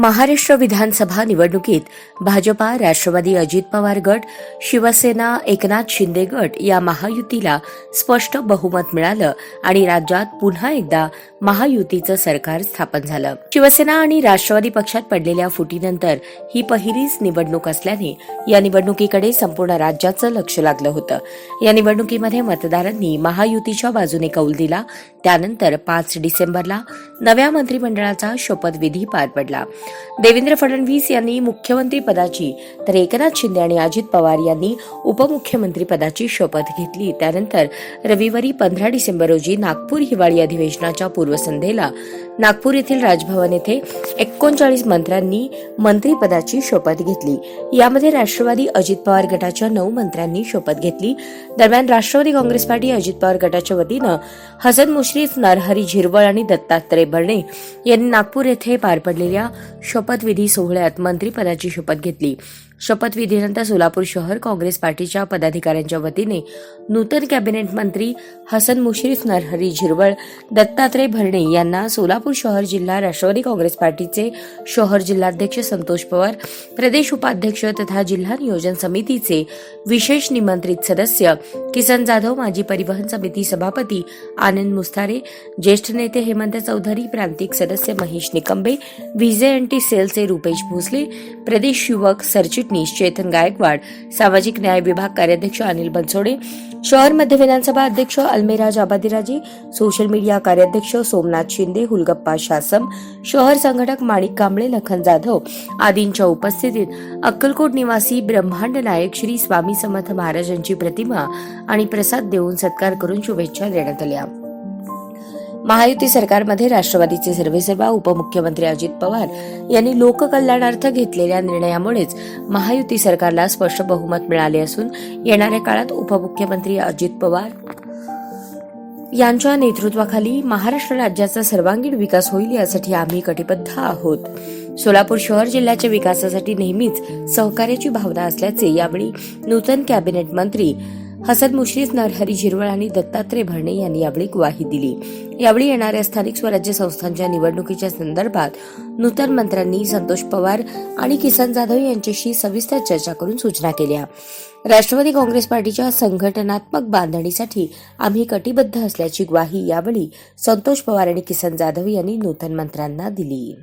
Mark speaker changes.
Speaker 1: महाराष्ट्र विधानसभा निवडणुकीत भाजपा राष्ट्रवादी अजित पवार गट शिवसेना एकनाथ शिंदे गट या महायुतीला स्पष्ट बहुमत मिळालं आणि राज्यात पुन्हा एकदा महायुतीचं सरकार स्थापन झालं. शिवसेना आणि राष्ट्रवादी पक्षात पडलेल्या फुटीनंतर ही पहिलीच निवडणूक असल्याने या निवडणुकीकडे संपूर्ण राज्याचं लक्ष लागलं होतं. या निवडणुकीमध्ये मतदारांनी महायुतीच्या बाजूने कौल दिला. त्यानंतर पाच डिसेंबरला नव्या मंत्रिमंडळाचा शपथविधी पार पडला. देवेंद्र फडणवीस यांनी मुख्यमंत्री पदाची तर एकनाथ शिंदे आणि अजित पवार यांनी उपमुख्यमंत्री पदाची शपथ घेतली. त्यानंतर रविवारी पंधरा डिसेंबर रोजी नागपूर हिवाळी अधिवेशनाच्या पूर्वसंध्येला नागपूर येथील राजभवन येथे एकोणचाळीस मंत्र्यांनी मंत्रीपदाची शपथ घेतली. यामध्ये राष्ट्रवादी अजित पवार गटाच्या नऊ मंत्र्यांनी शपथ घेतली. दरम्यान राष्ट्रवादी काँग्रेस पार्टी अजित पवार गटाच्या वतीनं हसन मुश्रीफ नरहरी झिरवळ आणि दत्तात्रय भरणे यांनी नागपूर येथे पार पडलेल्या शपथविधी सोहळ्यात मंत्रीपदाची शपथ घेतली. शपथविधीनंतर सोलापूर शहर काँग्रेस पार्टीच्या पदाधिकाऱ्यांच्या वतीने नूतन कॅबिनेट मंत्री हसन मुश्रीफ नरहरी झिरवळ दत्तात्रय भरणे यांना सोलापूर शहर जिल्हा राष्ट्रवादी काँग्रेस पार्टीचे शहर जिल्हाध्यक्ष संतोष पवार प्रदेश उपाध्यक्ष तथा जिल्हा नियोजन समितीचे विशेष निमंत्रित सदस्य किसन जाधव माजी परिवहन समिती सभापती आनंद मुस्तारे ज्येष्ठ नेते हेमंत चौधरी प्रांतिक सदस्य महेश निकंबे व्हीजेएनटी सेलचे रुपेश भोसले प्रदेश युवक सरचिटणीस चेतन गायकवाड सामाजिक न्याय विभाग कार्याध्यक्ष अनिल बनसोडे शहर मध्य विधानसभा अध्यक्ष अल्मेराज आबादीराजे सोशल मीडिया कार्याध्यक्ष सोमनाथ शिंदे बाप्पा शासम शहर संघटक माणिक कांबळे लखन जाधव आदींच्या उपस्थितीत अक्कलकोट निवासी ब्रह्मांड नायक श्री स्वामी समर्थ महाराजांची प्रतिमा आणि प्रसाद देऊन सत्कार करून शुभेच्छा देण्यात आल्या. महायुती सरकारमध्ये राष्ट्रवादीचे सर्वेसर्वा उपमुख्यमंत्री अजित पवार यांनी लोककल्याणार्थ घेतलेल्या निर्णयामुळेच महायुती सरकारला स्पष्ट बहुमत मिळाले असून येणाऱ्या काळात उपमुख्यमंत्री अजित पवार यांच्या नेतृत्वाखाली महाराष्ट्र राज्याचा सर्वांगीण विकास होईल यासाठी आम्ही कटिबद्ध आहोत. सोलापूर शहर जिल्ह्याच्या विकासासाठी नेहमीच सहकार्याची भावना असल्याचे यावेळी नूतन कॅबिनेट मंत्री हसन मुश्रीफ नरहरी झिरवळ आणि दत्तात्रय भरणे यांनी यावेळी ग्वाही दिली. यावेळी येणाऱ्या स्थानिक स्वराज्य संस्थांच्या निवडणुकीच्या संदर्भात नूतन मंत्र्यांनी संतोष पवार आणि किसन जाधव यांच्याशी सविस्तर चर्चा करून सूचना केल्या. राष्ट्रवादी काँग्रेस पार्टीच्या संघटनात्मक बांधणीसाठी आम्ही कटिबद्ध असल्याची ग्वाही यावेळी संतोष पवार आणि किसन जाधव यांनी नूतन मंत्र्यांना दिली.